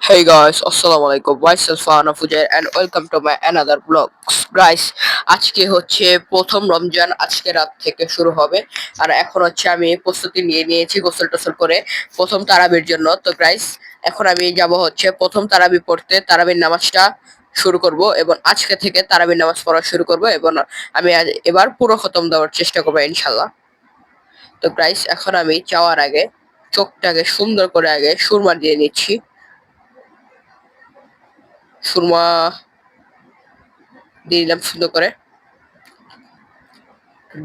Hey guys, assalamu alaikum. Myself Fahana Fujair and welcome to my another vlogs. Guys, আজকে হচ্ছে প্রথম রমজান আজকে রাত থেকে শুরু হবে আর এখন হচ্ছে আমি প্রস্তুতি নিয়ে নিয়েছি গোসল টোসল করে প্রথম তারাবির জন্য তো গাইস এখন আমি যাব হচ্ছে প্রথম তারাবি পড়তে তারাবির নামাজটা শুরু করব এবং আজকে থেকে তারাবির নামাজ পড়া শুরু করব এবং আমি এবার পুরো খতম দেওয়ার চেষ্টা করব ইনশাল্লাহ তো গাইস এখন আমি যাওয়ার আগে চোখটাকে সুন্দর করে আগে সুরমা দিয়ে নিচ্ছি সুরমা দিয়ে দিলাম সুন্দর করে।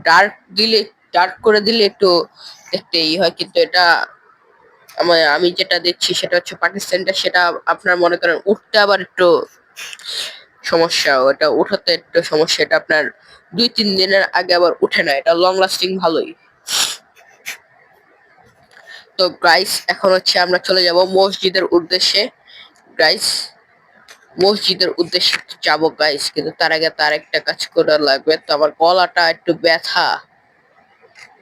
ডার্ক দিলে ডার্ক করে দিলে একটু দেখতে ই হয়, কিন্তু এটা আমার, আমি যেটা দেখছি সেটা হচ্ছে পাকিস্তানটা, সেটা আপনার মনে করেন উঠতে আবার একটু সমস্যা, ওটা উঠাতে একটু সমস্যা, এটা আপনার দুই তিন দিনের আগে আবার উঠে না, এটা লং লাস্টিং ভালোই। তো গাইস এখন হচ্ছে আমরা চলে যাব মসজিদের উদ্দেশ্যে। গাইস মসজিদের উদ্দেশ্যে যাব গাইস কিন্তু তার আগে তার একটা কাজ করা লাগবে। তো আমার গলাটা একটু ব্যথা।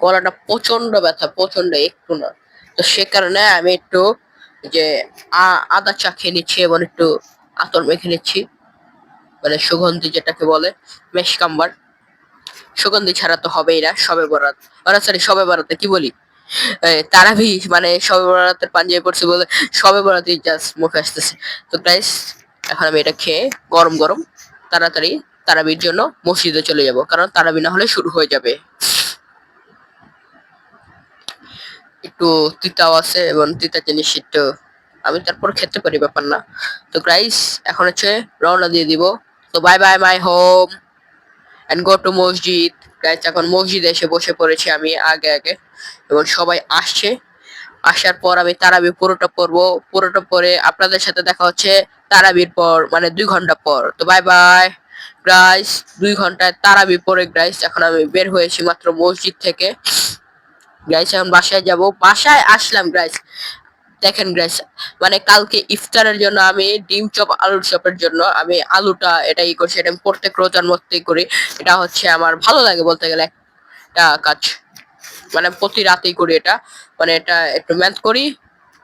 গলাটা প্রচণ্ড ব্যথা প্রচণ্ড একটু না। তো সে কারণে আমি একটু যে আদা চা খেয়ে নিচ্ছি এবং একটু আতর মেখে নিচ্ছি। মানে সুগন্ধি যেটাকে বলে, মেশ কাম্বার। সুগন্ধি ছাড়া তো হবেই না, সবে বরাত। ওরা সরি সবে বরাতে, কি বলি? তারাবি মানে সবে বরাতের পাঞ্জাবি পড়ছে বলে সবে বরাতে জাস্ট মুখে আসতেছে। তো গাইস এখন আমি এটা খেয়ে গরম গরম তাড়াতাড়ি তারাবির জন্য মসজিদে চলে যাব। কারণ তারাবি না হলে শুরু হয়ে যাবে। একটু তিতাও আছে এবং তিতা জিনিস একটু আমি তারপর খেতে পারি, ব্যাপার না। তো গাইস এখন হচ্ছে রওনা দিয়ে দিব। তো bye bye my home and go to মসজিদ। গাইস এখন মসজিদে এসে বসে পড়েছি আমি আগে আগে এবং সবাই আসছে। আসার পর আমি তারাবি পুরোটা পড়ব। পুরোটা পরে আপনাদের সাথে দেখা হচ্ছে তারাবির পর মানে দুই ঘণ্টা পর। তো বাই বাই গ্রাইস দুই ঘন্টায় তারাবি পরে গ্রাইস এখন আমি বের হয়েছি মাত্র মসজিদ থেকে। গ্রাইস এখন বাসায় যাব। বাসায় আসলাম গ্রাইস দেখেন গ্রাইস মানে কালকে ইফতারের জন্য আমি ডিম চপ, আলুর চপের জন্য আমি আলুটা এটা ই করছি, এটা আমি প্রত্যেক রোজার মধ্যেই করি। এটা হচ্ছে আমার, ভালো লাগে বলতে গেলে একটা কাজ। মানে প্রতি রাতেই করি এটা। মানে এটা একটু ম্যাথ করি,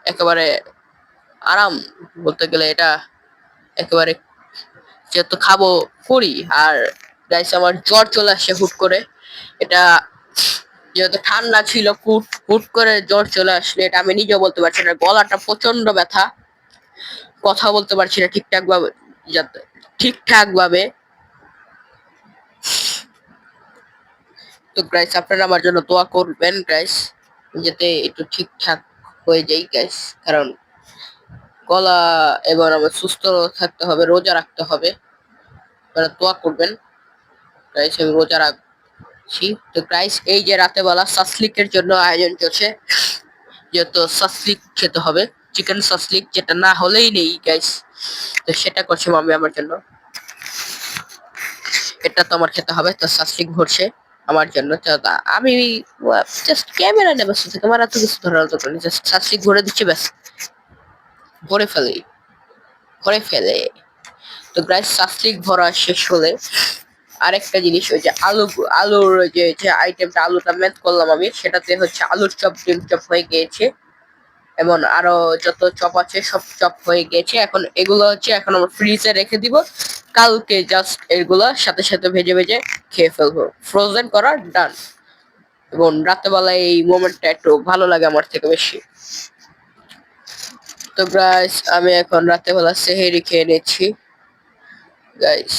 একেবারে আরাম বলতে গেলে এটা একেবারে যেহেতু খাব করি, আর গাইস আমার জ্বর চলে আসছে হুট করে। এটা যেহেতু ঠান্ডা ছিল, হুট হুট করে জ্বর চলে আসলে এটা আমি নিজেও বলতে পারছি না। গলাটা প্রচণ্ড ব্যথা। কথা বলতে পারছি না ঠিকঠাক ভাবে ঠিকঠাক ভাবে তো গ্রাইস আপনারা আমার জন্য দোয়া করবেন গ্রাইস যাতে একটু ঠিকঠাক হয়ে যাই গ্রাইস কারণ গলা এবার আমার সুস্থ থাকতে হবে, রোজা রাখতে হবে। আপনারা দোয়া করবেন। গাইস আমি রোজা রাখছি। তো গাইস এই যে রাতে বেলা সাসলিকের জন্য আয়োজন চলছে, যেহেতু সাসলিক খেতে হবে চিকেন সাসলিক, যেটা না হলেই নেই গাইস তো সেটা করছে মামি আমার জন্য। এটা তো আমার খেতে হবে, তো সাসলিক ভরছে। আমার জন্য আমি জাস্ট ক্যামেরা নেবে থাকি তোমার এত কিছু ধরার দরকার নেই জাস্ট শাস্তি ভরে দিচ্ছি, ব্যাস। ভরে ফেলে ভরে ফেলে। তো গ্রাইস শাস্তিক ভরা শেষ হলে আরেকটা জিনিস ওই যে আলু, আলুর যে আইটেমটা আলুটা ম্যাথ করলাম আমি, সেটাতে হচ্ছে আলুর চপ, ডিম চপ হয়ে গিয়েছে। এবং আরও যত চপ আছে সব চপ হয়ে গেছে। এখন এগুলো হচ্ছে এখন আমরা ফ্রিজে রেখে দিব। কালকে জাস্ট এগুলো সাথে সাথে ভেজে ভেজে খেয়ে ফেলব। ফ্রোজেন করা ডান এবং রাত্রেবেলা এই মোমেন্টটা একটু ভালো লাগে আমার থেকে বেশি। তো গাইস আমি এখন রাত্রেবেলা সেহেরি খেয়ে নিচ্ছি। গাইস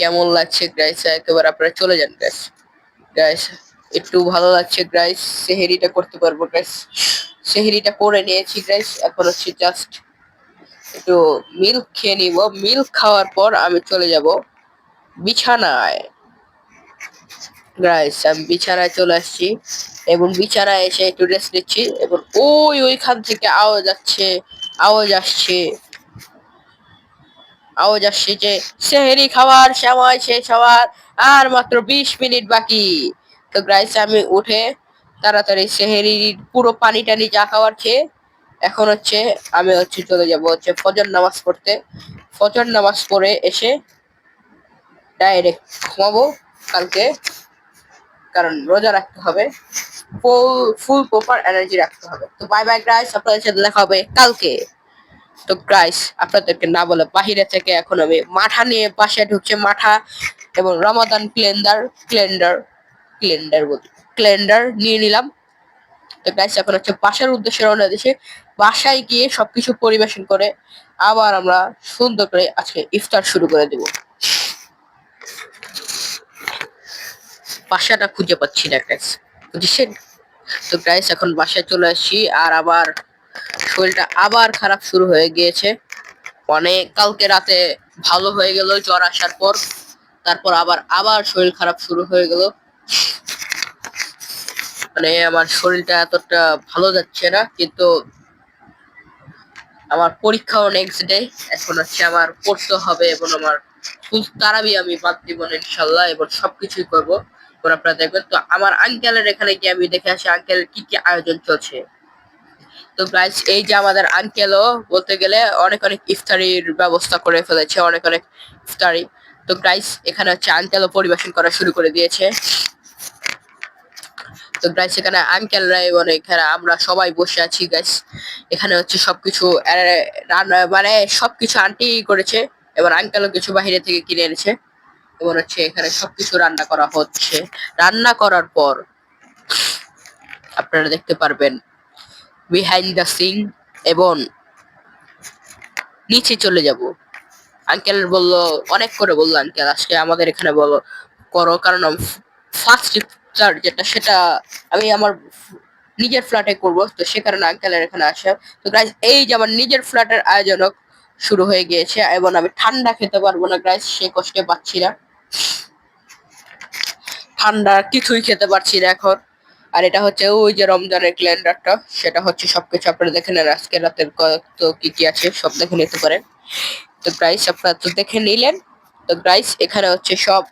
কেমন লাগছে গাইস একেবারে আপনারা চলে যান গাইস গাইস একটু ভালো লাগছে গাইস সেহেরিটা করতে পারব গাইস সেহেরিটা করে নিয়েছি গাইস এখন হচ্ছে জাস্ট একটু মিল্ক খেয়ে নিব। মিল্ক খাওয়ার পর আমি চলে যাব বিছানায়। গাইস আমি বিছানায় চলে আসছি এবং বিছানায় এসে একটু রেস্ট নিচ্ছি এবং ওই ওইখান থেকে আওয়াজ যাচ্ছে আওয়াজ আসছে। আওয়াজ আসছে যে সেহেরি খাওয়ার সময় শেষ হওয়ার আর মাত্র বিশ মিনিট বাকি। তো গাইস আমি উঠে তাড়াতাড়ি সেহেরির পুরো পানি টানি যা খাওয়ার খেয়ে এখন হচ্ছে আমি হচ্ছে চলে যাব হচ্ছে ফজর নামাজ পড়তে। ফজর নামাজ পড়ে এসে ডাইরেক্ট ঘুমাবো কালকে, কারণ রোজা রাখতে হবে ফুল ফুল প্রপার এনার্জি রাখতে হবে। তো বাই বাই গাইস আপনাদের সাথে দেখা হবে কালকে। তো গাইস আপনাদেরকে না বলে বাহিরে থেকে এখন আমি মাঠা নিয়ে পাশে ঢুকছে, মাঠা এবং রমাদান ক্লেন্ডার ক্লেন্ডার ক্লেন্ডার বলি ক্লেন্ডার নিয়ে নিলাম। তো গাইস এখন হচ্ছে বাসার উদ্দেশ্যে রওনা দিয়েছে। বাসায় গিয়ে সবকিছু পরিবেশন করে আবার আমরা সুন্দর করে আজকে ইফতার শুরু করে দেব। বাসাটা খুঁজে পাচ্ছি না গাইস বুঝছেন? তো গাইস এখন বাসায় চলে আসছি আর আবার শরীরটা আবার খারাপ শুরু হয়ে গিয়েছে। অনেক কালকে রাতে ভালো হয়ে গেল, জ্বর আসার পর। তারপর আবার আবার শরীর খারাপ শুরু হয়ে গেল। মানে আমার শরীরটা এতটা ভালো যাচ্ছে না, কিন্তু আমার পরীক্ষাও নেক্সট ডে এখন হচ্ছে আমার পড়তে হবে এবং আমার ফুল তারাবি আমি বাদ দিব ইনশাল্লাহ, এবং সবকিছুই করব। এবং আপনারা দেখবেন, তো আমার আঙ্কেলের এখানে গিয়ে আমি দেখে আসি আঙ্কেলের কি কি আয়োজন চলছে। তো গাইস এই যে আমাদের আঙ্কেলও বলতে গেলে অনেক অনেক ইফতারির ব্যবস্থা করে ফেলেছে, অনেক অনেক ইফতারি। তো গাইস এখানে হচ্ছে আঙ্কেলও পরিবেশন করা শুরু করে দিয়েছে। তো গাইস এখানে আঙ্কেলরা এবং এখানে আমরা সবাই বসে আছি গাইস এখানে হচ্ছে সবকিছু মানে সবকিছু আন্টি করেছে এবার আঙ্কেলও কিছু বাইরে থেকে কিনে এনেছে, এবং হচ্ছে এখানে সবকিছু রান্না করা হচ্ছে। রান্না করার পর, আপনারা দেখতে পারবেন বিহাইন্ড দ্য সিন এবং নিচে চলে যাব। আঙ্কেল বলল, অনেক করে বলল আঙ্কেল আজকে আমাদের এখানে বলো, করো, কারণ ফার্স্ট ইফতার যেটা, সেটা আমি আমার নিজের ফ্ল্যাটে করব। তো সে কারণে আঙ্কেলের এখানে আসা। তো গাইজ এই যে আমার নিজের ফ্ল্যাটের আয়োজনও শুরু হয়ে গিয়েছে এবং আমি ঠান্ডা খেতে পারব না গাইজ সে কষ্টে পাচ্ছি না। ঠান্ডা কিছুই খেতে পারছি না এখন। আর এটা হচ্ছে ওই যে রমজানের ক্যালেন্ডারটা সেটা হচ্ছে সবকিছু আপনারা দেখে নেন। আজকে রাতের কত কি কি আছে, সব দেখে নিতে পারেন। তো প্রাইস আপনারা তো দেখে নিলেন। তো প্রাইস এখানে হচ্ছে সব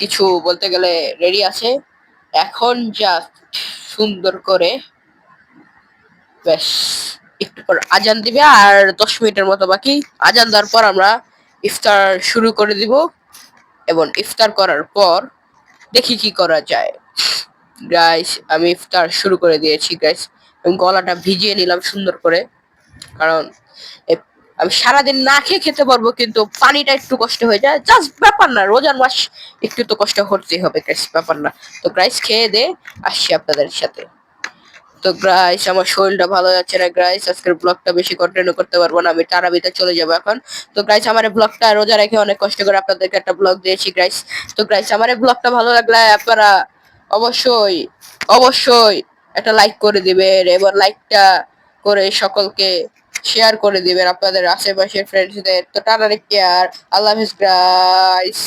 কিছু বলতে গেলে রেডি আছে। এখন যা সুন্দর করে ব্যাস, একটু পর আজান দিবে আর দশ মিনিটের মতো বাকি। আজান দেওয়ার পর আমরা ইফতার শুরু করে দিব এবং ইফতার করার পর দেখি কি করা যায়। গাইস আমি ইফতার শুরু করে দিয়েছি গাইস এবং গলাটা ভিজিয়ে নিলাম সুন্দর করে, কারণ আমি সারাদিন না খেয়ে খেতে পারব, কিন্তু পানিটা একটু কষ্ট হয়ে যায়। জাস্ট ব্যাপার না, রোজার মাস একটু তো কষ্ট করতেই হবে গাইস ব্যাপার না। তো গাইস খেয়ে দে, আসছি আপনাদের সাথে। তো গ্রাইস আমার শরীরটা ভালো যাচ্ছে না গ্রাইস আজকের ব্লগটা বেশি কন্টিনিউ করতে পারব না, আমি তারাবিতে চলে যাব এখন। তো গ্রাইস আমার ব্লগটা রোজা রেখে অনেক কষ্ট করে আপনাদেরকে একটা ব্লগ দিয়েছি গ্রাইস তো গ্রাইস আমার ব্লগটা ভালো লাগলে আপনারা অবশ্যই অবশ্যই একটা লাইক করে দিবেন এবার লাইকটা করে সকলকে শেয়ার করে দিবেন আপনাদের আশেপাশের ফ্রেন্ডসদের তো টাটা কেয়ার আল্লাহ হাফিজ গ্রাইস